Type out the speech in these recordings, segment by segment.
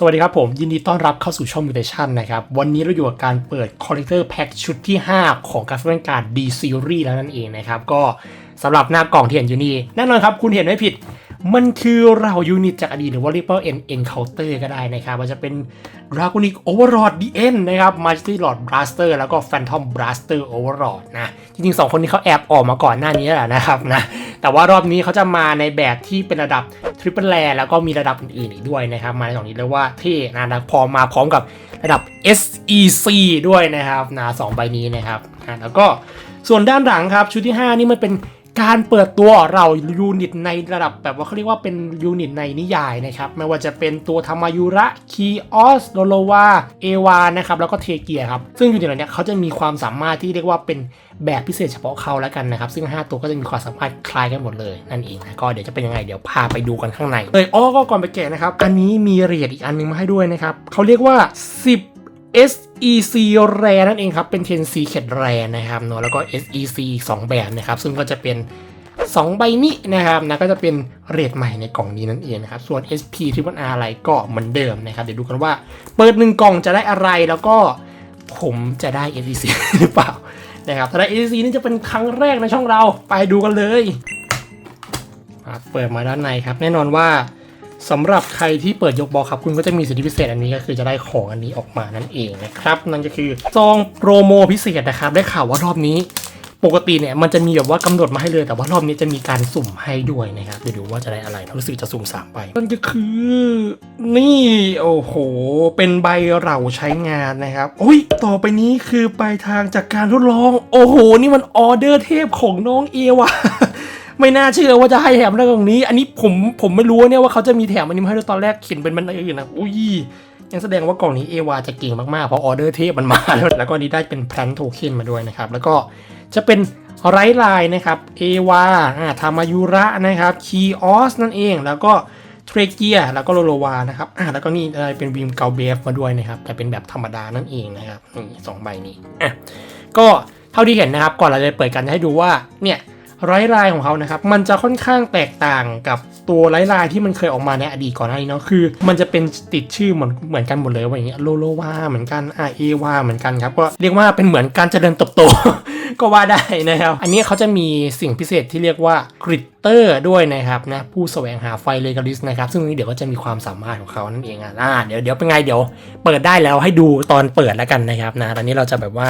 สวัสดีครับผม ยินดีต้อนรับเข้าสู่ช่อง Mutation นะครับ วันนี้เราอยู่กับการเปิด Collector Pack ชุดที่ 5 ของการ์ดการ์ด D Series แล้วนั่นเองนะครับ ก็สำหรับหน้ากล่องที่เห็นอยู่นี่ แน่นอนครับ คุณเห็นไม่ผิด มันคือเรายูนิตจากอดีตหรือว่าเรียกว่า N Encounter ก็ได้นะครับมันจะเป็น Draconic Overlord DN นะครับ Majesty Lord Blaster แล้วก็ Phantom Blaster Overlord นะ จริงๆ 2 คนนี้เขาแอบออกมาก่อนหน้านี้แหละนะครับนะ แต่ว่ารอบนี้เขาจะมาในแบบที่เป็นระดับทริปเปิลแลแล้วก็มีระดับอื่นๆอีกด้วยนะครับ มาในสองนี้เรียกว่าเท่นะนะพอมาพร้อมกับระดับ SEC ด้วยนะครับนะสองใบนี้นะครับนะแล้วก็ส่วนด้านหลังครับชุดที่ 5 นี่มันเป็น การเปิดตัวเรายูนิตในระดับแบบว่าเขาเรียกว่าเป็นยูนิตในนิยายนะครับไม่ว่าจะเป็นตัวธรรมายุระคีออสโลโลวาเอวานะครับแล้วก็เทเกียครับซึ่งยูนิตเหล่านี้เขาจะมีความสามารถที่เรียกว่าเป็นแบบพิเศษเฉพาะเขาแล้วกันนะครับซึ่ง 5 ตัวก็จะมีความสามารถคล้ายกันหมดเลยนั่นเองนะก็เดี๋ยวจะเป็นยังไงเดี๋ยวพาไปดูกันข้างในเลยอ้อก็ก่อนไปแกะนะครับอันนี้มีเหรียญอีกอันนึงมาให้ด้วยนะครับเขาเรียกว่า 10 SEC Rare นั่นเองครับ เป็น 10 Secret Rare นะครับเนาะแล้วก็ SEC 2 แบบนะครับ ซึ่งก็จะเป็น 2 ใบนี้นะครับนะก็จะเป็นเรทใหม่ในกล่องนี้นั่นเองนะครับ ส่วน SP Triple R อะไรก็เหมือนเดิมนะครับ เดี๋ยวดูกันว่า เปิดหนึ่งกล่องจะได้อะไรแล้วก็ผมจะได้ SEC หรือเปล่านะครับถ้าได้ SEC นี่จะเป็นครั้งแรกในช่องเราไปดูกันเลย เปิดมาด้านในครับ แน่นอนว่า สำหรับใครที่เปิดยกบอครับคุณก็จะมีสิทธิพิเศษอันนี้ก็คือจะได้ของอันนี้ออกมานั่นเองนะครับนั่นก็คือซองโปรโมพิเศษนะครับได้ข่าวว่ารอบนี้ปกติเนี่ยมันจะมีแบบว่ากำหนดมาให้เลยแต่ว่ารอบนี้จะมีการสุ่มให้ด้วยนะครับเดี๋ยวดูว่าจะได้อะไรนะรู้สึกจะสุ่มสามใบนั่นก็คือ นี่โอ้โห เป็นใบเราใช้งานนะครับโอ้ยต่อไปนี้คือปลายทางจากการทดลอง โอ้โห นี่มันออเดอร์เทพของน้องเอวะ ไม่น่าเชื่อว่าจะให้แถมเรื่องตรงนี้ อันนี้ผมผมไม่รู้เนี่ยว่าเขาจะมีแถมอันนี้มาให้ด้วยตอนแรกเขียนเป็นมันอื่นนะอุ้ยยังแสดงว่ากล่องนี้เอวาจะเก่งมากๆ เพราะออเดอร์เทพมันมา แล้วแล้วก็นี้ได้เป็นแพลนโทเค็นมาด้วยนะครับ แล้วก็จะเป็นไรไลน์นะครับเอวาธามายุระนะครับคีออสนั่นเอง แล้วก็เทรเกียแล้วก็โลโลวานะครับอะแล้วก็นี่ได้เป็นวิมเกาเบฟมาด้วยนะครับแต่เป็นแบบธรรมดานั่นเองนะครับนี่สองใบนี้อะก็เท่าที่เห็นนะครับ ก่อนเราจะเปิดกันให้ดูว่าเนี่ย ไรไลน์ของเขานะครับ มันจะค่อนข้างแตกต่างกับตัวไรไลน์ที่มันเคยออกมาในอดีตก่อนหน้านี้เนาะคือ มันจะเป็นติดชื่อเหมือนเหมือนกันหมดเลยว่าอย่างเงี้ยโลโลวาเหมือนกันอาเอวาเหมือนกันครับก็เรียกว่าเป็นเหมือนการเจริญเติบโตก็ว่าได้นะครับ อันนี้เขาจะมีสิ่งพิเศษที่เรียกว่ากริตเตอร์ด้วยนะครับนะผู้แสวงหาไฟเลกาลิสนะครับ ซึ่งนี้เดี๋ยวก็จะมีความสามารถของเขานั่นเองอะเดี๋ยวเดี๋ยวเป็นไงเดี๋ยว เปิดได้แล้วให้ดูตอนเปิดแล้วกันนะครับนะตอนนี้เราจะแบบว่า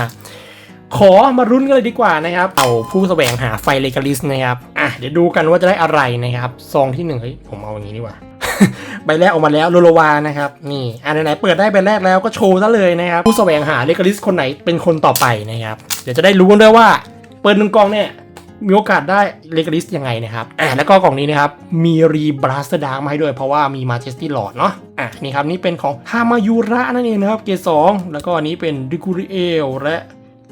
ขอมารุ้นกันเลยดีกว่านะครับเอาผู้แสวงหาไฟเลกาลิสนะครับอะเดี๋ยวดูกันว่าจะได้อะไรนะครับซองที่หนึ่งเฮ้ยผมเอาอย่างนี้ดีกว่าใบแรกออกมาแล้วโลโลวานะครับนี่อะไหนๆเปิดได้ใบแรกแล้วก็โชว์ซะเลยนะครับผู้แสวงหาเลกาลิสคนไหนเป็นคนต่อไปนะครับเดี๋ยวจะได้รู้กันด้วยว่า เปิดหนึ่งกล่องเนี่ยมีโอกาสได้เลกาลิสยังไงนะครับอะแล้วก็กล่องนี้นะครับมีรีบลัสดาร์มาให้ด้วยเพราะว่ามีมาเจสตี้หลอดเนาะอะนี่ครับนี่เป็นของฮามายุระนั่นเองนะครับเกสองแล้วก็อันนี้เป็นดิกูริเอลและ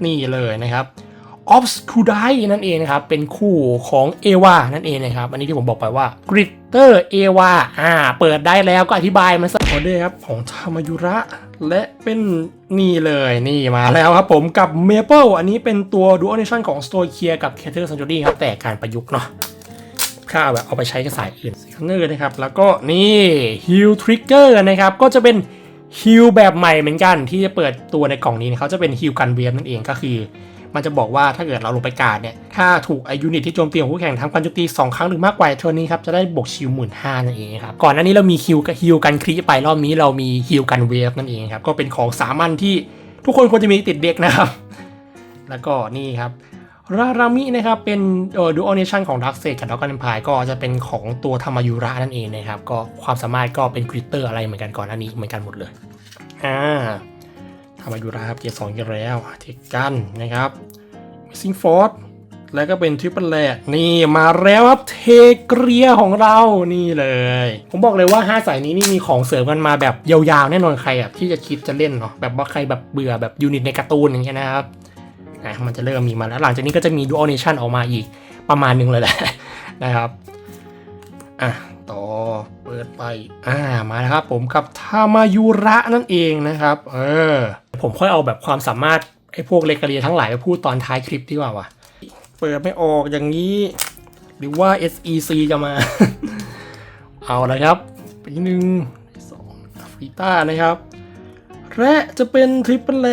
นี่เลยนะครับออฟสคูไดนั่นเองนะครับ เป็นคู่ของเอวานั่นเองนะครับ อันนี้ที่ผมบอกไปว่ากริตเตอร์เอวาอ่า เปิดได้แล้วก็อธิบายมันสักหน่อยด้วยครับ ของทามายุระ และเป็นนี่เลยนี่มาแล้วครับผมกับเมเปิลอันนี้เป็นตัวดูอัลเนชั่นของสโตเคียกับเคเทอร์ซันจูรี่ครับ แต่การประยุกต์เนาะถ้าแบบเอาไปใช้กับสายอื่นสแนอร์นะครับ แล้วก็นี่ฮิลทริกเกอร์นะครับ ก็จะเป็น ฮิลแบบใหม่เหมือนกันที่จะเปิดตัวในกล่องนี้เขาจะเป็นฮิลกันเวฟนั่นเองก็คือ มันจะบอกว่าถ้าเกิดเราลงไปการดเนี่ย ถ้าถูกไอยูนิตที่โจมตีของคู่แข่งทำการโจมตี2ครั้งหรือมากกว่าเท่านี้ครับจะได้บวกชิลหมื่นห้านั่นเองครับก่อนหน้านี้เรามีฮิลกับฮิลกันครีไปรอบนี้เรามีฮิลกันเวฟนั่นเองครับก็เป็นของสามัญที่ทุกคนควรจะมีติดเด็กนะครับ แล้วก็นี่ครับ รารามินะครับเป็นเอ่อดูออเนชั่นของดักเซกกับดักกันพายก็จะเป็นของตัวธรรมยุระนั่นเองนะครับ ก็ความสามารถก็เป็นกริตเตอร์อะไรเหมือนกันก่อนอันนี้เหมือนกันหมดเลยอ่าธรรมยุระครับเกียร์สองกันแล้วเทคกันนะครับซิงฟอร์แล้วก็เป็นทริปเปิลแลนี่มาแล้วครับเทเกรียของเรานี่เลย ผมบอกเลยว่า 5 สายนี้นี่มีของเสริมกันมาแบบยาวๆ แน่นอนใครแบบที่จะคิดจะเล่นเนาะแบบว่าใครแบบเบื่อแบบยูนิตในการ์ตูนอย่างเงี้ยนะครับ นะมันจะเริ่มมีมาแล้ว หลังจากนี้ก็จะมี Dual Nation ออกมาอีกประมาณหนึงเลยแหละนะครับอะต่อเปิดไปอ่ามาแล้วครับผมกับทามายุระนั่นเองนะครับเออผมค่อยเอาแบบความสามารถไอ้พวกเลกาเรียทั้งหลายไปพูดตอนท้ายคลิปดีกว่าวะเปิดไม่ออกอย่างนี้ หรือว่า SEC จะมา เอาละครับปีหนึ่งสองฟีต้านะครับ และจะเป็นทริปเปิลแล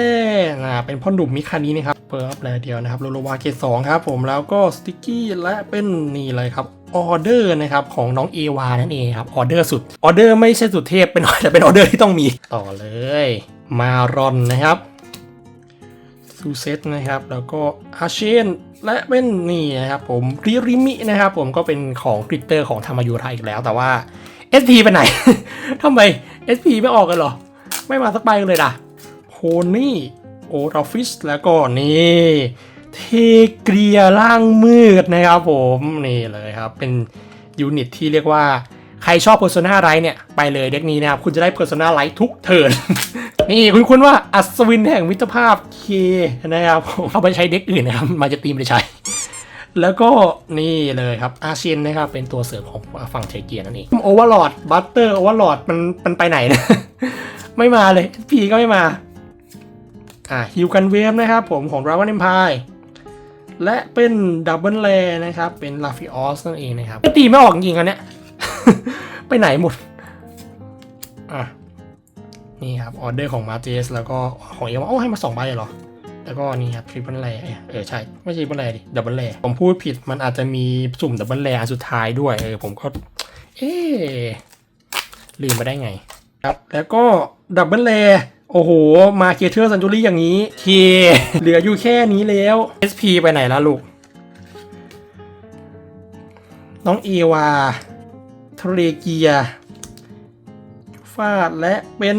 อ่าเป็นพ่อหนุ่มมิคานี้นะครับเปิดอัพแลเดียวนะครับโลโลวาเกตสองครับผมแล้วก็สติกกี้และเป็นนี่เลยครับออเดอร์นะครับของน้องเอวานั่นเองครับออเดอร์สุดออเดอร์ไม่ใช่สุดเทพเป็นแต่เป็นออเดอร์ที่ต้องมีต่อเลย มารอนนะครับซูเซตนะครับแล้วก็อาเชนและเป็นนี่นะครับผมริริมินะครับผมก็เป็นของกริตเตอร์ของธรรมายุไทยอีกแล้วแต่ว่า SP ไปไหน ทำไม SP ไม่ออกกันหรอ ไม่มาสักใบเลยด่ะโฮนี่โอราฟิสแล้วก็นี่เทเกียร่างมืดนะครับผมนี่เลยครับ เป็นยูนิตที่เรียกว่าใครชอบ Persona ไรเนี่ย ไปเลยเด็กนี้นะครับ คุณจะได้ Persona ไรทุกเทิร์น นี่คุณคุณว่าอัศวินแห่งมิตรภาพเคนะครับผมเอาไปใช้เด็กอื่นนะครับ มาจะตีมไปใช้ แล้วก็นี่เลยครับอาเชียนนะครับ เป็นตัวเสริมของฝั่งเทเกียนั่นเองโอเวอร์ลอดบัตเตอร์โอเวอร์ลอดมันมันไปไหนนะ ไม่มาเลยพีก็ไม่มา อ่าฮิวกันเวฟนะครับผมของ Dragon Empire และเป็นดับเบิลแ r นะครับ เป็นลาฟิออสนั่นเองนะครับตีไม่ออกจริงๆอันเนี้ย ไปไหนหมด อะ นี่ครับ ออเดอร์ของมาเจสแล้วก็ของเอวาโอ้ให้มาสองใบเหรอ แล้วก็นี่ครับทริปเปิลแ r เออใช่ ไม่ใช่ทริปเปิลแ r ดิดับเบิลแ r ผมพูดผิดมันอาจจะมีสุ่มดับเบิลแ r อันสุดท้ายด้วย เออผมก็ เอ๊ะลืมไปได้ไง ครับ แล้วก็ดับเบิลแ r โอ้โห มาเคเทอร์ซันจูรี่อย่างนี้เคเหลืออยู่แค่นี้แล้ว SP ไปไหนแล้วลูก น้องเอวาทะเลเกียฟาดและเป็น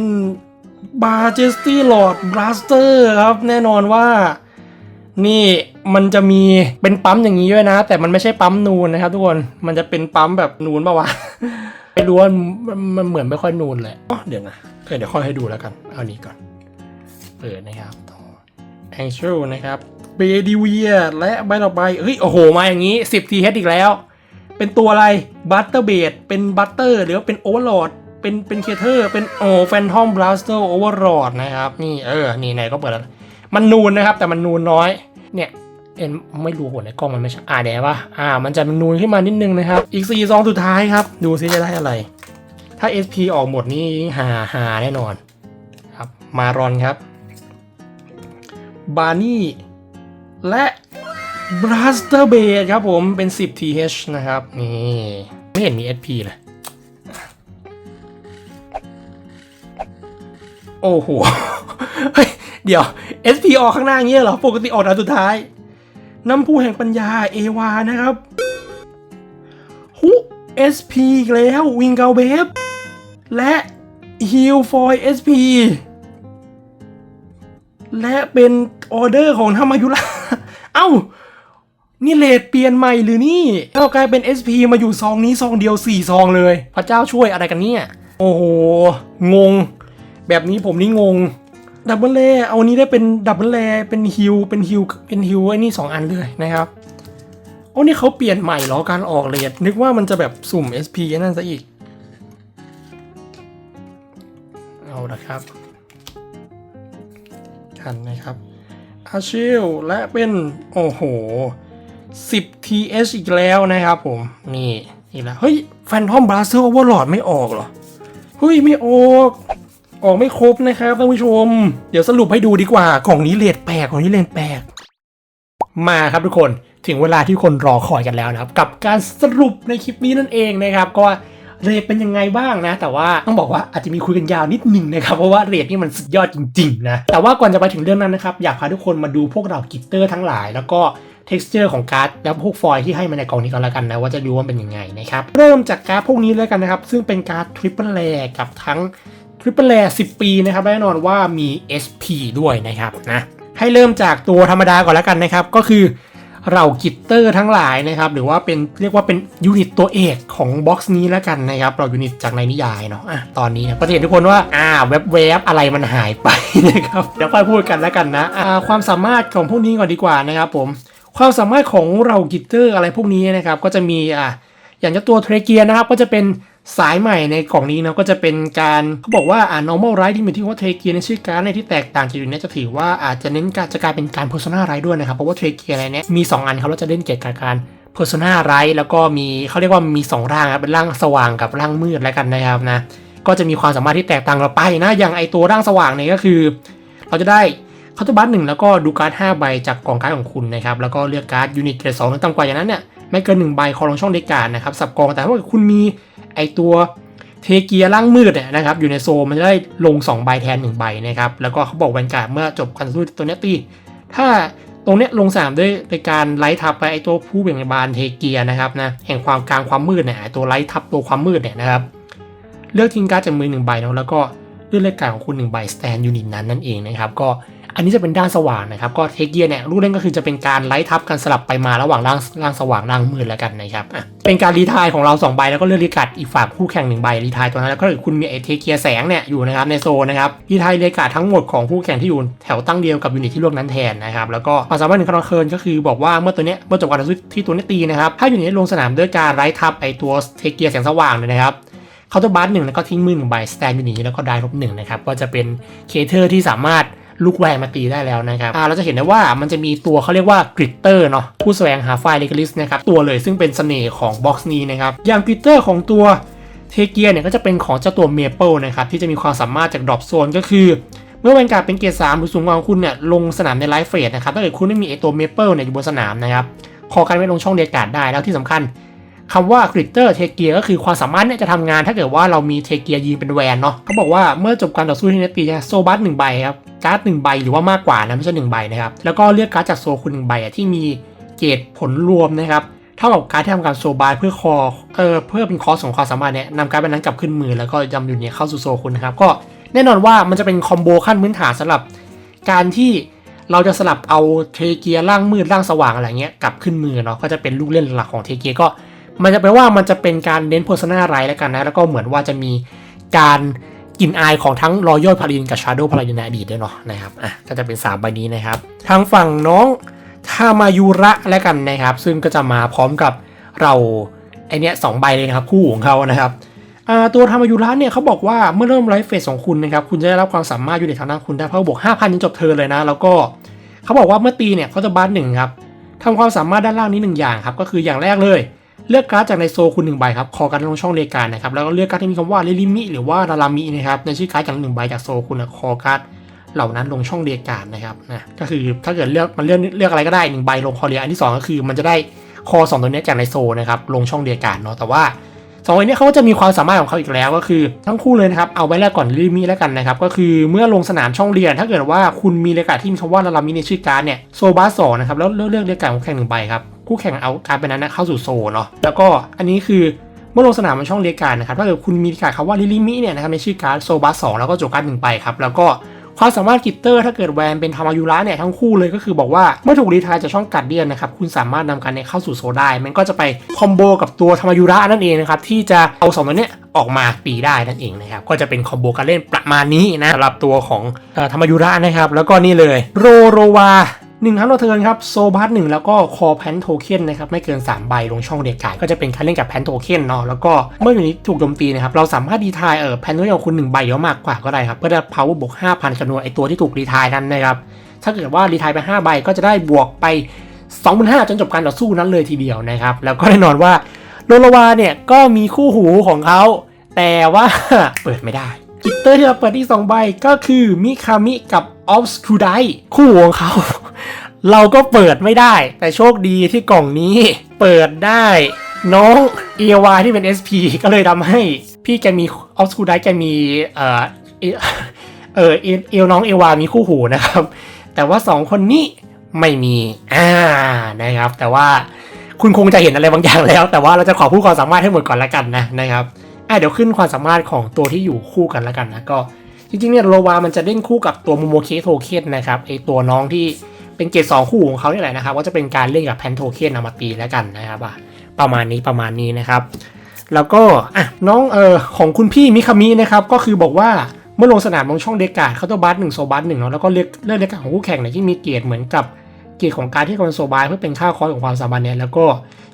บาเจสตี้หลอดบลัสเตอร์ครับ แน่นอนว่า นี่มันจะมีเป็นปั๊มอย่างนี้ด้วยนะ แต่มันไม่ใช่ปั๊มนูนนะครับทุกคน มันจะเป็นปั๊มแบบนูนปะวะ ไม่รู้ว่ามันมันเหมือนไม่ค่อยนูนเลยอ๋อเดี๋ยวนะเออเดี๋ยวค่อยให้ดูแล้วกัน เอานี้ก่อน เปิดนะครับต่อ a n g e l นะครับเบดิเวียและใบต่อไปเฮ้ย โอ้โห มาอย่างนี้ 10 TH อีกแล้ว เป็นตัวอะไรบัตเตอร์เบดเป็นบัตเตอร์หรือว่าเป็นโอเวอร์ลอดเป็นเป็นเคเทอร์เป็นโอ้แฟนทอมบลัสเตอร์โอเวอร์ลอดนะครับ นี่เออ นี่ไหนก็เปิดแล้ว มันนูนนะครับ แต่มันนูนน้อย เนี่ย เอ็นไม่รู้หัวในกล้องมันไม่ใช่อ่าเดี๋ยวว่าอ่า มันจะนูนขึ้นมานิดนึงนะครับ อีก4ซองสุดท้ายครับ ดูซิจะได้อะไร ถ้า SP ออกหมดนี่หาหาแน่นอน ครับ มารอนครับ บาร์นี่ และบลัสเตอร์เบดครับผมเป็น 10 th นะครับ นี่ ไม่เห็นมี SP เลย โอ้โห เฮ้ย เดี๋ยว SP ออกข้างหน้าอย่างเงี้ยเหรอ ปกติออกอันสุดท้าย น้ำผู้แห่งปัญญาเอวานะครับฮุ SP อีกแล้ววิงเกาเบฟและฮิลฟอย SP และเป็นออเดอร์ของธรรมายุระเอ้า นี่เลทเปลี่ยนใหม่หรือนี่เรากลายเป็น SP มาอยู่ซองนี้ซองเดียว 4 ซองเลย พระเจ้าช่วยอะไรกันเนี่ย โอ้โห งง แบบนี้ผมนี่งง ดับเบิลแลเอาอันนี้ได้เป็นดับเบิลแลเป็นฮิลเป็นฮิลเป็นฮิลไอ้นี่ 2 อันเลยนะครับโอ้นี่เขาเปลี่ยนใหม่เหรอการออกเลทนึกว่ามันจะแบบสุ่ม SP นั่นซะอีก เอาละครับ กันนะครับอาชิลและเป็น โอ้โห 10 TH อีกแล้วนะครับผม นี่ อีกแล้ว เฮ้ย แฟนทอมบราเซอร์โอเวอร์ลอดไม่ออกเหรอ เฮ้ย ไม่ออก ออกไม่ครบนะครับท่านผู้ชม เดี๋ยวสรุปให้ดูดีกว่าของนี้เลทแปลกของนี้เลทแปลกมาครับทุกคนถึงเวลาที่คนรอคอยกันแล้วนะครับ กับการสรุปในคลิปนี้นั่นเองนะครับ ก็เรทเป็นยังไงบ้างนะ แต่ว่าต้องบอกว่าอาจจะมีคุยกันยาวนิดหนึ่งนะครับ เพราะว่าเรทนี่มันสุดยอดจริงๆนะแต่ว่าก่อนจะไปถึงเรื่องนั้นนะครับอยากพาทุกคนมาดูพวกเรากิตเตอร์ทั้งหลาย แล้วก็ texture ของการ์ดแล้วพวกฟอยล์ที่ให้มาในกล่องนี้ก่อนแล้วกันนะว่าจะดูว่าเป็นยังไงนะครับเริ่มจากการ์ดพวกนี้แล้วกันนะครับซึ่งเป็นการ์ดทริปเปิลแ r กับทั้ง ริปเปิลแ r 10ปีนะครับแน่นอนว่ามี SP ด้วยนะครับนะให้เริ่มจากตัวธรรมดาก่อนแล้วกันนะครับ ก็คือเรากิตเตอร์ทั้งหลายนะครับ หรือว่าเป็นเรียกว่าเป็นยูนิตตัวเอกของบ็อกซ์นี้แล้วกันนะครับ เรายูนิตจากในนิยายเนาะอะตอนนี้นะก็จะเห็นทุกคนว่าอ่าเว็บเว็บอะไรมันหายไปนะครับ เดี๋ยวค่อยพูดกันแล้วกันนะอ่าความสามารถของพวกนี้ก่อนดีกว่านะครับผม ความสามารถของเรากิตเตอร์อะไรพวกนี้นะครับ ก็จะมีอะอย่างเจ้าตัวเทรเกียนะครับ ก็จะเป็น สายใหม่ในกล่องนี้นะก็จะเป็นการเขาบอกว่าอ่า normal right ที่มีที่ว่าเทรเกียในชื่อการ์ดในที่แตกต่างจากอยู่เนี้จะถือว่าอาจจะเน้นการจะกลายเป็นการ persona right ด้วยนะครับ เพราะว่าเทรเกียอะไรเนี้ยมี 2 อันครับเราจะเล่นเกี่ยวกับการ persona right แล้วก็มีเขาเรียกว่ามี 2 ร่างครับเป็นร่างสว่างกับร่างมืดแล้วกันนะครับนะก็จะมีความสามารถที่แตกต่างกันไปนะอย่างไอตัวร่างสว่างเนี่ยก็คือ เราจะได้เคาน์เตอร์บัสหนึ่งแล้วก็ดูการ์ด5ใบจากกล่องการ์ดของคุณนะครับแล้วก็เลือกการ์ดยูนิตเกรดสองหรือต่ำกว่าอย่างนั้นเนี่ยไม่เกิน1ใบคอลงช่องเด็กการ์ดนะครับสับกองแต่ถ้าคุณมี ไอตัวเทเกียร์ล่างมืดเนี่ยนะครับอยู่ในโซมันจะได้ลง 2 ใบแทน 1 ใบนะครับ แล้วก็เขาบอกแวนการ์ดเมื่อจบการสู้ตัวเนี้ยตี ถ้าตรงเนี้ยลงสามด้วยในการไล่ทับไปไอตัวผู้เบ่งบานเทเกียนะครับนะแห่งความกลางความมืดเนี่ยตัวไล่ทับตัวความมืดเนี่ยนะครับเลือกทิ้งการ์ดจากมือหนึ่งใบเนาะแล้วก็เลือกเลขการของคุณหนึ่งใบสแตนยูนิตนั้นนั่นเองนะครับก็ อันนี้จะเป็นด้านสว่างนะครับ ก็เทเกียร์เนี่ยรูปเล่นก็คือจะเป็นการไล่ทับกันสลับไปมาระหว่างร่างร่างสว่างร่างมืดแล้วกันนะครับเป็นการรีทายของเราสองใบแล้วก็เลือกรีการ์ดอีกฝั่งคู่แข่งหนึ่งใบรีทายตัวนั้นแล้วก็คุณมีไอเทเกียร์แสงเนี่ยอยู่นะครับในโซนนะครับรีทายรีการ์ดทั้งหมดของคู่แข่งที่อยู่แถวตั้งเดียวกับยูนิตที่ลือกนั้นแทนนะครับแล้วก็ความสามารถหนึ่งคอนเคิร์นก็คือบอกว่าเมื่อตัวเนี้ยเมื่อจบการที่ตัวนี้ตีนะครับถ้าอยูนิตลงสนามด้วยการไล่ทับไอตัวเทเกียร์แสงสว่างเนี่ยนะครับเคาน์เตอร์บัสหนึ่งแล้วก็ทิ้งมือหนึ่งใบสแตนอยู่นี้แล้วก็ได้ลบหนึ่งนะครับก็จะเป็นเคเทอร์ที่สามารถ ลุกแวนมาตีได้แล้วนะครับอ่าเราจะเห็นได้ว่ามันจะมีตัวเขาเรียกว่ากริตเตอร์เนาะผู้แสวงหาไฟล์เลกลิสนะครับตัวเลยซึ่งเป็นเสน่ห์ของบ็อกซ์นี้นะครับอย่างกริตเตอร์ของตัวเทเกียเนี่ยก็จะเป็นของเจ้าตัวเมเปิลนะครับที่จะมีความสามารถจากดรอปโซนก็คือ เมื่อแวนการ์ดเป็นเกรดสามหรือสูงกว่าของคุณเนี่ยลงสนามในไลฟ์เฟสนะครับถ้าเกิดคุณไม่มีไอตัวเมเปิลเนี่ยอยู่บนสนามนะครับขอการไม่ลงช่องเดียกาดได้แล้วที่สำคัญ คำว่ากริตเตอร์เทเกียก็คือความสามารถเนี่ยจะทำงานถ้าเกิดว่าเรามีเทเกียยิงเป็นแวนเนาะเขาบอกว่าเมื่อจบการต่อสู้ที่เนตีจะโซบัสหนึ่งใบครับการ์ดหนึ่งใบหรือว่ามากกว่านะไม่ใช่หนึ่งใบนะครับแล้วก็เลือกการ์ดจากโซคุณหนึ่งใบอะที่มีเกรดผลรวมนะครับเท่ากับการที่ทำการโซบายเพื่อคอเออเพื่อเป็นคอสของความสามารถเนี่ยนำการ์ดใบนั้นกลับขึ้นมือแล้วก็ยำอยู่เนี่ยเข้าสู่โซคุณนะครับก็แน่นอนว่ามันจะเป็นคอมโบขั้นพื้นฐานสำหรับการที่เราจะสลับเอาเทเกียร่างมืดร่างสว่างอะไรเงี้ยกลับขึ้นมือเนาะก็จะเป็นลูกเล่นหลักของเทเกียก็ มันจะแปลว่ามันจะเป็นการเน้นโ e ร s นาไรแล้วกันนะ แล้วก็เหมือนว่าจะมีการกลิ่นอายของทั้งรอยัลพารินกับชาร์โดพารินในอดีตด้วยเนาะนะครับอะก็จะเป็น3ใบนี้นะครับ ทางฝั่งน้องทามายุระแล้วกันนะครับ ซึ่งก็จะมาพร้อมกับเราไอเนี้ยสองใบเลยนะครับคู่ของเขานะครับอ่าตัวทามายุระเนี่ยเขาบอกว่าเมื่อเริ่มไลฟ์เฟสของคุณนะครับคุณจะได้รับความสามารถอยู่ในทางด้านคุณได้เพราะบวก5,000จนจบเธอเลยนะ แล้วก็เขาบอกว่าเมื่อตีเนี่ยเขาจะบัสหนึ่งครับทำความสามารถด้านล่างนี้หนึ่งอย่างครับก็คืออย่างแรกเลย เลือกการ์ดจากในโซคุณหนึ่งใบครับคอการดลงช่องเลการนะครับแล้วก็เลือกการ์ดที่มีคำว่าเรลิมิหรือว่ารารามินะครับในชื่อการ์ดอย่างหนึ่งใบจากโซคุณนะคอการ์ดเหล่านั้นลงช่องเลการนะครับนะก็คือถ้าเกิดเลือกมันเลือกเลือกอะไรก็ได้หนึ่งใบลงคอเรียอันที่สองก็คือมันจะได้คอสองตัวนี้จากในโซนะครับลงช่องเลการเนาะแต่ว่าสองใบเนี้เขาก็จะมีความสามารถของเขาอีกแล้วก็คือทั้งคู่เลยนะครับเอาไว้แรกก่อนลิมิแล้วกันนะครับก็คือเมื่อลงสนามช่องเรียน ถ้าเกิดว่าคุณมีเลกาที่มีคำว่ารารามิในชื่อการ์ดเนี่ยโซบาสองนะครับแล้วเลือกเลือกเลกาของแข่งหนึ่งใบครับ คู่แข่งเอาการเป็นนั้นนะเข้าสู่โซนเนาะแล้วก็อันนี้คือเมื่อลงสนามมันช่องเรียกการนะครับถ้าเกิดคุณมีการคำว่าลิลิมิเนี่ยนะครับในชื่อการ์ดโซบัสสองแล้วก็โจการ์ดหนึ่งไปครับแล้วก็ความสามารถกิตเตอร์ถ้าเกิดแวนเป็นธรรมายุระเนี่ยทั้งคู่เลยก็คือบอกว่าเมื่อถูกรีทายจากช่องกัดเดียนนะครับคุณสามารถนำการเนี่ยเข้าสู่โซได้ มันก็จะไปคอมโบกับตัวธรรมายุระนั่นเองนะครับที่จะเอาสองตัวเนี้ยออกมาตีได้นั่นเองนะครับก็จะเป็นคอมโบการเล่นประมาณนี้นะสำหรับตัวของธรรมายุระนะครับแล้วก็นี่เลยโรโรวา หนึ่งครั้งต่อเทิร์นครับโซบัสหนึ่งแล้วก็คอแพนโทเค็นนะครับไม่เกิน 3 ใบลงช่องเด็กกายก็จะเป็นการเล่นกับแพนโทเค็นเนาะแล้วก็เมื่ออยู่นี้ถูกโจมตีนะครับเราสามารถดีทายเออแพนโทเค็นของคุณ1ใบหรือมากกว่าก็ได้ครับเพื่อได้ power บวก5,000จำนวนไอตัวที่ถูกรีทายนั้นนะครับถ้าเกิดว่ารีทายไป 5 ใบก็จะได้บวกไป25,000จนจบการต่อสู้นั้นเลยทีเดียวนะครับแล้วก็แน่นอนว่าโรโลวาเนี่ยก็มีคู่หูของเขาแต่ว่าเปิดไม่ได้ กิตเตอร์ที่เราเปิดที่2ใบก็คือมิคามิกับออฟสคูไดคู่หูของเขา เราก็เปิดไม่ได้ แต่โชคดีที่กล่องนี้เปิดได้น้องเอวาที่เป็น SP ก็เลยทำให้พี่แกมีออฟสคูไดแกมีเอ่อเออเอเอวน้องเอวามีคู่หูนะครับ แต่ว่า 2 คนนี้ไม่มีอ่านะครับ แต่ว่าคุณคงจะเห็นอะไรบางอย่างแล้ว แต่ว่าเราจะขอพูดความสามารถให้หมดก่อนละกันนะนะครับ อะเดี๋ยวขึ้นความสามารถของตัวที่อยู่คู่กันละกันนะก็จริงๆเนี่ยโรวามันจะเล่นคู่กับตัวโมโมเคโทเคนนะครับไอตัวน้องที่เป็นเกรดสองคู่ของเขาเนี่ยแหละนะครับก็จะเป็นการเล่นกับแพนโทเคนเอามาตีแล้วกันนะครับอะประมาณนี้ประมาณนี้นะครับ แล้วก็อะน้องเออของคุณพี่มิคามินะครับก็คือบอกว่าเมื่อลงสนามลงช่องเดกาดเขาตัวบัสหนึ่งโซบัสหนึ่งเนาะแล้วก็เลือกเลือกเดกาดของคู่แข่งเนี่ยที่มีเกียรติเหมือนกับ กียรติของการที่กำลังโซบายเพื่อเป็นค่าคอร์สของความสามารถเนี่ยแล้วก็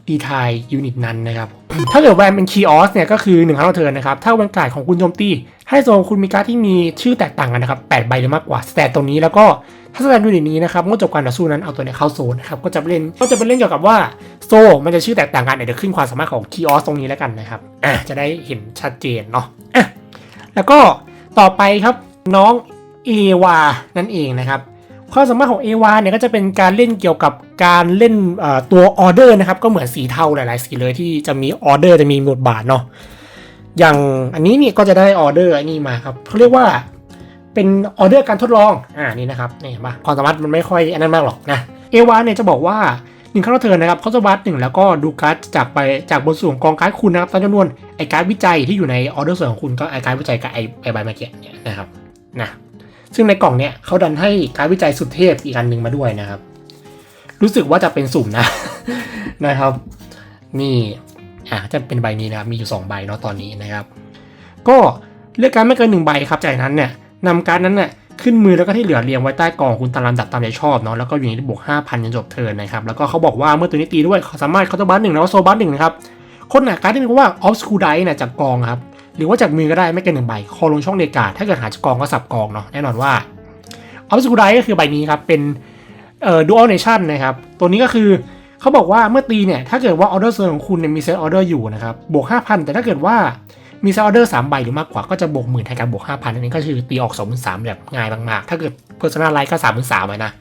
ดีทายยูนิตนั้นนะครับ ถ้าเกิดแวนเป็นคีออสเนี่ยก็คือ1ครั้งต่อเทินนะครับ ถ้าแวนการ์ดของคุณโจมตี ให้โซนคุณมีการ์ดที่มีชื่อแตกต่างกันนะครับ8ใบหรือมากกว่าสแตทตรงนี้แล้วก็ถ้าสแตทยูนิตนี้นะครับเมื่อจบการต่อสู้นั้นเอาตัวเนี้ยเข้าโซนนะครับก็จะเล่นก็จะเป็นเล่นเกี่ยวกับว่าโซมันจะชื่อแตกต่างกันเดี๋ยวขึ้นความสามารถของคีออสตรงนี้แล้วกันนะครับอะจะได้เห็นชัดเจนเนาะอะแล้วก็ต่อไปครับน้องเอวานั่นเองนะครับ ความสามารถของเอวาเนี่ยก็จะเป็นการเล่นเกี่ยวกับการเล่นตัวออเดอร์นะครับ ก็เหมือนสีเทาหลาย ๆ สีเลยที่จะมีออเดอร์จะมีบทบาทเนาะอย่างอันนี้นี่ก็จะได้ออเดอร์อันนี้มาครับเขาเรียกว่าเป็นออเดอร์การทดลองอ่านี่นะครับนี่เห็นปะความสามารถมันไม่ค่อยอันนั้นมากหรอกนะเอวาเนี่ยจะบอกว่าหนึ่งครั้งต่อเทินนะครับเขาจะวัดหนึ่งแล้วก็ดูการ์ดจากไปจากบนส่วนของกองการ์ดคุณนะครับตามจำนวนไอการ์ดวิจัยที่อยู่ในออเดอร์ส่วนของคุณก็ไอการ์ดวิจัยกับไอไอใบเมาเกียเนี่ยนะครับนะ ซึ่งในกล่องเนี่ยเขาดันให้การวิจัยสุดเทพอีกอันหนึ่งมาด้วยนะครับ รู้สึกว่าจะเป็นสุ่มนะ นะครับ นี่อะจะเป็นใบนี้นะครับ มีอยู่ 2 ใบเนาะตอนนี้นะครับ ก็เลือกการไม่เกินหนึ่งใบครับ จากนั้นเนี่ยนำการนั้นเนี่ยขึ้นมือแล้วก็ที่เหลือเรียงไว้ใต้กล่องคุณตามลำดับตามใจชอบเนาะแล้วก็อยู่ในบวก5,000จนจบเทิร์นนะครับแล้วก็เขาบอกว่าเมื่อตัวนี้ตีด้วยเขาสามารถเคาน์เตอร์บัสหนึ่งแล้วโซบัสหนึ่งนะครับคนหนาการที่เป็นว่าออฟสคูไดเนี่ยจากกองครับ รือว่าจากมือก็ได้ไม่เกินหนึ่งใบคอลงช่องเดกาถ้าเกิดหาจากกองก็สับกองเนาะแน่นอนว่าออฟสคูไดก็คือใบนี้ครับเป็นเอ่อดูอัลเนชั่นนะครับ ตัวนี้ก็คือเขาบอกว่าเมื่อตีเนี่ยถ้าเกิดว่าออเดอร์เซอร์ของคุณเนี่ยมีเซตออเดอร์อยู่นะครับบวก 5,000 แต่ถ้าเกิดว่ามีเซลออเดอร์สามใบหรือมากกว่าก็จะบวกหมื่นแทนการบวกห้าพันอันนี้ก็คือตีออกสองหมื่นสามแบบง่ายมากๆ ถ้าเกิดเพอร์ซนาไลท์ก็สามหมื่นสามนะ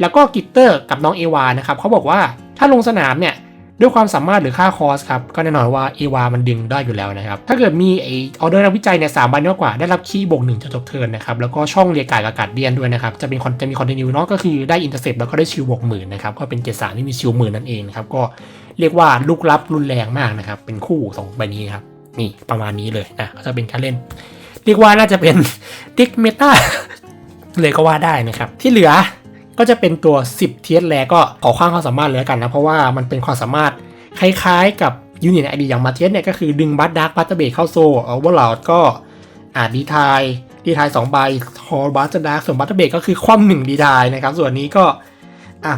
แล้วก็กิตเตอร์กับน้องเอวานะครับเขาบอกว่าถ้าลงสนามเนี่ย ด้วยความสามารถหรือค่าคอสครับ ก็แน่นอนว่าเอวามันดึงได้อยู่แล้วนะครับ ถ้าเกิดมีไอออเดอร์นักวิจัยเนี่ยสามใบมากกว่าได้รับคีย์บวกหนึ่งจนจบเทิร์นนะครับ แล้วก็ช่องเรียกายกับอากาศเดียนด้วยนะครับ จะเป็นคอนจะมีคอนติเทนิวเนาะก็คือได้อินเตอร์เซปแล้วก็ได้ชิลบวกหมื่นนะครับ ก็เป็นเจ็ดสามที่มีชิลหมื่นนั่นเองนะครับ ก็เรียกว่าลุกลับรุนแรงมากนะครับ เป็นคู่สองใบนี้ครับ นี่ประมาณนี้เลยนะก็จะเป็นการเล่น เรียกว่าน่าจะเป็นติ๊กเมตาเลยก็ว่าได้นะครับ ที่เหลือ ก็จะเป็นตัว 10 เทียสแลก็ขอข้างความสามารถเลยกันนะเพราะว่ามันเป็นความสามารถคล้ายๆกับยูนิตไอดีอย่างมาเทียสเนี่ยก็คือดึงบัตดาร์กบัตเตอร์เบรเข้าโซ่เอาวอลลอดก็อ่าดีทายดีทายสองใบฮอลบัตดาร์กส่วนบัตเตอร์เบรก็คือคว่ำหนึ่งดีทายนะครับส่วนนี้ก็อะ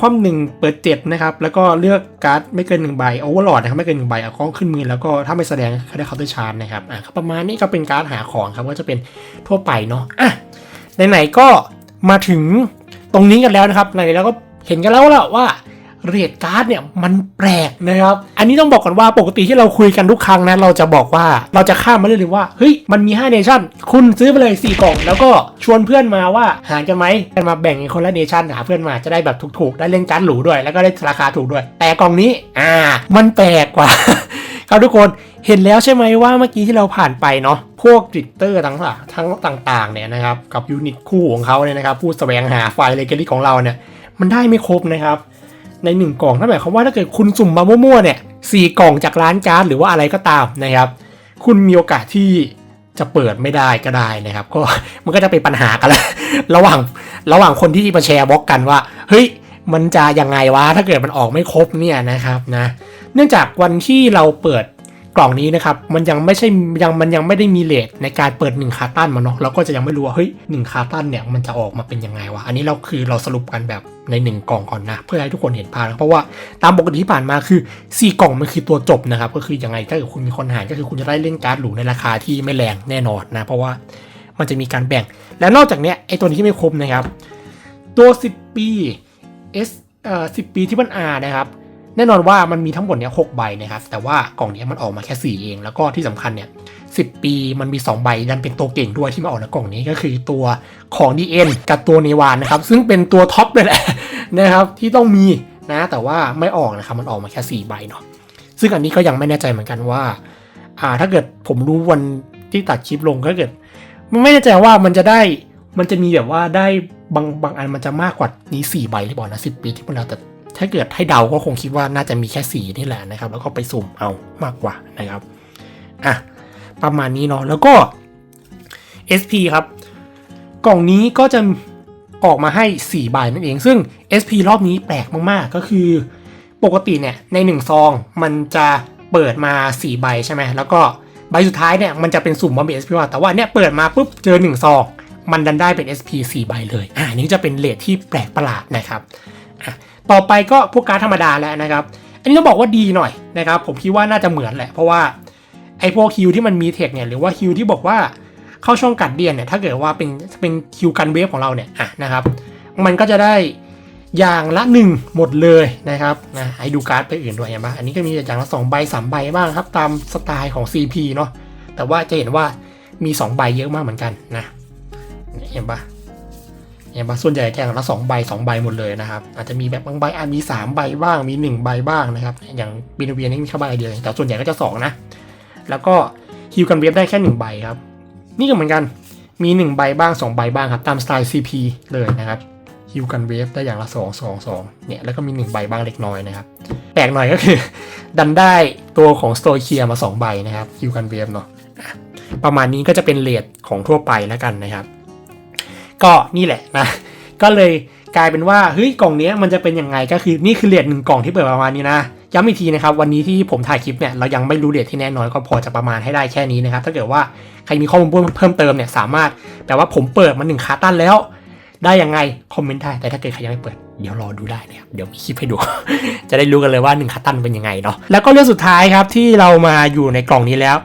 ความหนึ่งเปิดเจ็ดนะครับแล้วก็เลือกการ์ดไม่เกินหนึ่งใบโอเวอร์ลอดนะครับไม่เกินหนึ่งใบเอาข้องขึ้นมือแล้วก็ถ้าไม่แสดงเขาได้เคาน์เตอร์ชาร์จนะครับอะประมาณนี้ก็เป็นการ์ดหาของครับก็จะเป็นทั่วไปเนาะอะไหนๆก็ มาถึงตรงนี้กันแล้วนะครับไหนๆเราก็เห็นกันแล้วแหละว่าเรทการ์ดเนี่ยมันแปลกนะครับ อันนี้ต้องบอกก่อนว่าปกติที่เราคุยกันทุกครั้งนะเราจะบอกว่าเราจะข้ามมาเรื่อยๆว่าเฮ้ยมันมี5เนชั่นคุณซื้อไปเลย 4 กล่องแล้วก็ชวนเพื่อนมาว่าหารกันไหมกันมาแบ่งคนละเนชั่นหาเพื่อนมาจะได้แบบถูกๆ ได้เล่นการ์ดหรูด้วย แล้วก็ได้ราคาถูกด้วย แต่กล่องนี้อ่า มันแปลกกว่า ครับทุกคน เห็นแล้วใช่ไหมว่าเมื่อกี้ที่เราผ่านไปเนาะพวกกริตเตอร์ทั้งหลายทั้งต่างๆเนี่ยนะครับกับยูนิตคู่ของเขาเนี่ยนะครับผู้แสวงหาไฟเลเกอรี่ของเราเนี่ยมันได้ไม่ครบนะครับ ในหนึ่งกล่องนั่นหมายความว่าถ้าเกิดคุณสุ่มมามั่วๆเนี่ยสี่กล่องจากร้านการ์ดหรือว่าอะไรก็ตามนะครับ คุณมีโอกาสที่จะเปิดไม่ได้ก็ได้นะครับ ก็มันก็จะเป็นปัญหากันแล้วระหว่างระหว่างคนที่มาแชร์บล็อกกันว่าเฮ้ยมันจะยังไงวะถ้าเกิดมันออกไม่ครบเนี่ยนะครับนะเนื่องจากวันที่เราเปิด กล่องนี้นะครับมันยังไม่ใช่ยังมันยังไม่ได้มีเลทในการเปิด1คาร์ตันมาเนาะเราก็จะยังไม่รู้ว่าเฮ้ยหนึ่งคาร์ตันเนี่ยมันจะออกมาเป็นยังไงวะอันนี้เราคือเราสรุปกันแบบในหนึ่งกล่องก่อนนะ เพื่อให้ทุกคนเห็นภาพนะเพราะว่าตามปกติที่ผ่านมาคือ 4 กล่องมันคือตัวจบนะครับก็คือยังไงถ้าเกิดคุณมีคนหารก็คือคุณจะได้เล่นการ์ดหรูในราคาที่ไม่แรงแน่นอนนะเพราะว่ามันจะมีการแบ่ง และนอกจากเนี้ยไอตัวนี้ที่ไม่ครบนะครับ ตัว 10 ปี S เอ่อ10 ปีที่มัน R นะครับ แน่นอนว่ามันมีทั้งหมดเนี่ยหใบนะครับ แต่ว่ากล่องเนี้ยมันออกมาแค่ 4 เอง แล้วก็ที่สำคัญเนี่ย10ปีมันมี 2 ใบดันเป็นตัวเก่งด้วยที่มาออกในกล่องนี้ก็คือตัวของ DN กับตัวเนวานนะครับ ซึ่งเป็นตัวท็อปเลยแหละนะครับที่ต้องมีนะแต่ว่าไม่ออกนะครับมันออกมาแค่ 4 ใบเนาะซึ่งอันนี้ก็ยังไม่แน่ใจเหมือนกันว่าอ่าถ้าเกิดผมรู้วันที่ตัดคลิปลงก็เกิดไม่แน่ใจว่ามันจะได้มันจะมีแบบว่าได้บางบางอันมันจะมากกว่านี้4ใบหรือเปล่านะสิปีที่มันแล้วแต่ ถ้าเกิดให้เดาก็คงคิดว่าน่าจะมีแค่สีนี่แหละนะครับ แล้วก็ไปสุ่มเอามากกว่านะครับอะประมาณนี้เนาะแล้วก็ SP ครับ กล่องนี้ก็จะออกมาให้ 4 ใบนั่นเอง ซึ่ง SP รอบนี้แปลกมากๆ ก็คือปกติเนี่ยใน 1 ซองมันจะเปิดมา 4 ใบใช่ไหมแล้วก็ใบสุดท้ายเนี่ยมันจะเป็นสุ่มบอมเบ SP ว่าแต่ว่าเนี่ยเปิดมาปุ๊บเจอ 1 ซอง มันดันได้เป็น SP 4 ใบเลย อ่านี่จะเป็นเลทที่แปลกประหลาดนะครับ ต่อไปก็พวกการดธรรมดาแล้วนะครับ อันนี้ต้องบอกว่าดีหน่อยนะครับ ผมคิดว่าน่าจะเหมือนแหละ เพราะว่าไอ้พวกคิวที่มันมีเทคเนี่ยหรือว่าคิวที่บอกว่าเข้าช่องกัดเดียนเนี่ยถ้าเกิดว่าเป็นเป็นคิวกันเวฟของเราเนี่ยอะนะครับ มันก็จะได้อย่างละหนึ่งหมดเลยนะครับนะให้ดูการ์ดไปอื่นด้วยเห็นปะอันนี้ก็มีอย่างละสองใบสามใบบ้างครับ ตามสไตล์ของ CP เนาะแต่ว่าจะเห็นว่ามี 2 ใบเยอะมากเหมือนกันนะเห็นปะ เห็นปะส่วนใหญ่แจกละสองใบสองใบหมดเลยนะครับ อาจจะมีแบบบางใบอาจมี3ใบบ้างมี1ใบบ้างนะครับ อย่างบินเวียนนี่มีแค่ใบเดียวแต่ส่วนใหญ่ก็จะ2นะ แล้วก็ฮิวกันเวฟได้แค่1ใบครับ นี่ก็เหมือนกันมี1ใบบ้าง2ใบบ้างครับ ตามสไตล์ CP เลยนะครับฮิวกันเวฟได้อย่างละ2 2 2เนี่ยแล้วก็มี1ใบบ้างเล็กน้อยนะครับแปลกหน่อยก็คือ ดันได้ตัวของสโตเคียมา2ใบนะครับฮิวกันเวฟเนาะประมาณนี้ก็จะเป็นเลทของทั่วไปแล้วกันนะครับ ก็นี่แหละนะ ก็เลยกลายเป็นว่าเฮ้ยกล่องนี้มันจะเป็นยังไงก็คือนี่คือเลทหนึ่งกล่องที่เปิดประมาณนี้นะย้ำอีกทีนะครับวันนี้ที่ผมถ่ายคลิปเนี่ยเรายังไม่รู้เลทที่แน่นอนก็พอจะประมาณให้ได้แค่นี้นะครับถ้าเกิดว่าใครมีข้อมูลเพิ่มเติมเนี่ยสามารถแปลว่าผมเปิดมาหนึ่งคาร์ตันแล้ว ได้ยังไงคอมเมนต์ได้แต่ถ้าเกิดใครยังไม่เปิดเดี๋ยวรอดูได้นะครับเดี๋ยวมีคลิปให้ดู จะได้รู้กันเลยว่า1คาร์ตันเป็นยังไงเนาะแล้วก็เรื่องสุดท้ายครับที่เรามาอยู่ในกล่องนี้แล้ว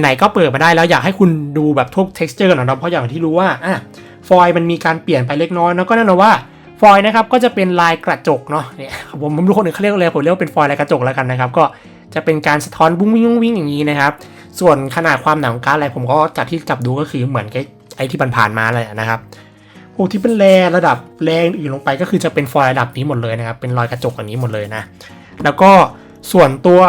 ไหนๆก็เปิดมาได้แล้วอยากให้คุณดูแบบทุก texture ก่อนนะเพราะอย่างที่รู้ว่าอะ ฟอยล์มันมีการเปลี่ยนไปเล็กน้อยแล้วก็แน่นอนว่าฟอยล์นะครับก็จะเป็นลายกระจกเนาะเนี่ยผมผมรู้คนอื่นเขาเรียกอะไรผมเรียกว่าเป็นฟอยล์ลายกระจกแล้วกันนะครับก็จะเป็นการสะท้อนบุ้งวิ่งวิ่งอย่างนี้นะครับ ส่วนขนาดความหนาของการ์ดอะไรผมก็จากที่จับดูก็คือเหมือนไอ้ที่ผ่านๆมาเลยนะครับพวกที่เป็นแรระดับแรงอื่นลงไปก็คือจะเป็นฟอยล์ระดับนี้หมดเลยนะครับเป็นรอยกระจกอันนี้หมดเลยนะ แล้วก็ส่วนตัว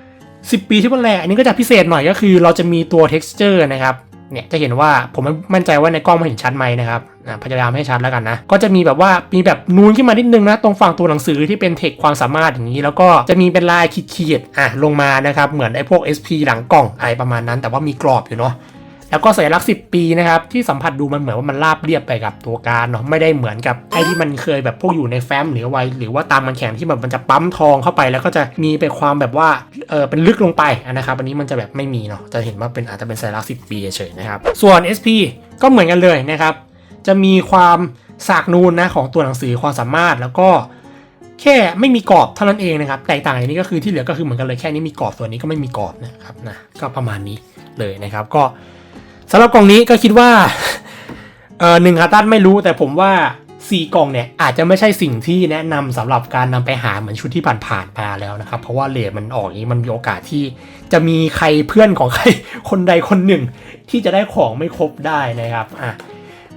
10 ปีที่เป็นแรอันนี้ก็จะพิเศษหน่อยก็คือเราจะมีตัว texture นะครับ เนี่ยจะเห็นว่าผมมั่นใจว่าในกล้องมันเห็นชัดไหมนะครับพยายามให้ชัดแล้วกันนะ ก็จะมีแบบว่ามีแบบนูนขึ้นมานิดนึงนะ ตรงฝั่งตัวหนังสือที่เป็นเทคความสามารถอย่างนี้ แล้วก็จะมีเป็นลายขีดๆอะลงมานะครับ เหมือนไอ้พวก SP หลังกล่องอะไรประมาณนั้น แต่ว่ามีกรอบอยู่เนาะ แล้วก็สัญลักษณ์ 10 ปีนะครับที่สัมผัสดูมันเหมือนว่ามันราบเรียบไปกับตัวการเนาะไม่ได้เหมือนกับไอ้ที่มันเคยแบบพวกอยู่ในแฟ้มหรือไวหรือว่าตามมันแข็งที่แบบมันจะปั๊มทองเข้าไป แล้วก็จะมีไปความแบบว่าเออเป็นลึกลงไปนะครับอันนี้มันจะแบบไม่มีเนาะจะเห็นว่าเป็นอาจจะเป็นสัญลักษณ์ 10 ปีเฉยนะครับส่วน SP ก็เหมือนกันเลยนะครับจะมีความสากนูนนะของตัวหนังสือความสามารถแล้วก็แค่ไม่มีกรอบเท่านั้นเองนะครับแตกต่างอย่างนี้ก็คือที่เหลือก็คือเหมือนกันเลยแค่นี้มีกรอบส่วนนี้ก็ไม่มีกรอบนะครับนะก็ประมาณนี้เลยนะครับก็ สำหรับกล่องนี้ก็คิดว่าเออหนึ่งฮาตันไม่รู้แต่ผมว่าสี่กล่องเนี่ยอาจจะไม่ใช่สิ่งที่แนะนำสำหรับการนำไปหาเหมือนชุดที่ผ่านๆมาแล้วนะครับ เพราะว่าเลทมันออกนี้มันมีโอกาสที่จะมีใครเพื่อนของใครคนใดคนหนึ่ง ที่จะได้ของไม่ครบได้นะครับอะ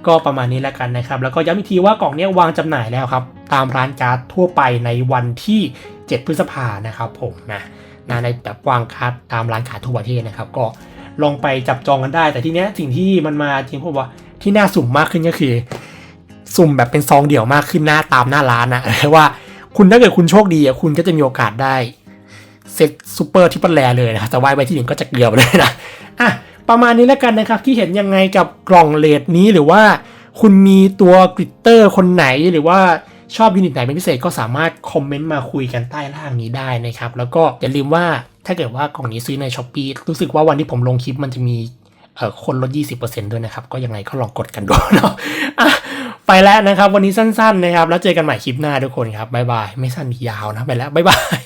ก็ประมาณนี้แล้วกันนะครับ แล้วก็ย้ำอีกทีว่ากล่องนี้วางจำหน่ายแล้วครับ ตามร้านการ์ดทั่วไปในวันที่ 7 พฤษภานะครับผมนะนะในแบบวางการ์ดตามร้านขายทั่วประเทศนะครับ ก็ ลองไปจับจองกันได้ แต่ทีเนี้ยสิ่งที่มันมาจริงผมว่าที่น่าสุ่มมากขึ้นก็คือ สุ่มแบบเป็นซองเดี่ยวมากขึ้นหน้าตามหน้าร้านนะว่าคุณถ้าเกิดคุณโชคดีอะคุณก็จะมีโอกาสได้เซ็ตซูเปอร์ที่เป็นแรเลยนะแต่ว่าใบที่หนึ่งก็จะเกลือไปเลยนะอะประมาณนี้แล้วกันนะครับที่เห็นยังไงกับกล่องเลดนี้หรือว่าคุณมีตัวกริตเตอร์คนไหนหรือว่าชอบยูนิตไหนเป็นพิเศษก็สามารถคอมเมนต์มาคุยกันใต้ล่างนี้ได้นะครับ แล้วก็อย่าลืมว่า ถ้าเกิดว่ากล่องนี้ซื้อใน s h อ p e e รู้สึกว่าวันที่ผมลงคลิปมันจะมีเอ่อคนลด 20%ด้วยนะครับ ก็ยังไงก็ลองกดกันดูเนาะะไปแล้วนะครับ วันนี้สั้นๆนะครับ แล้วเจอกันใหม่คลิปหน้าทุกคนครับบ๊ายบาย ไม่สั้นยาวนะ ไปแล้วบ๊ายบาย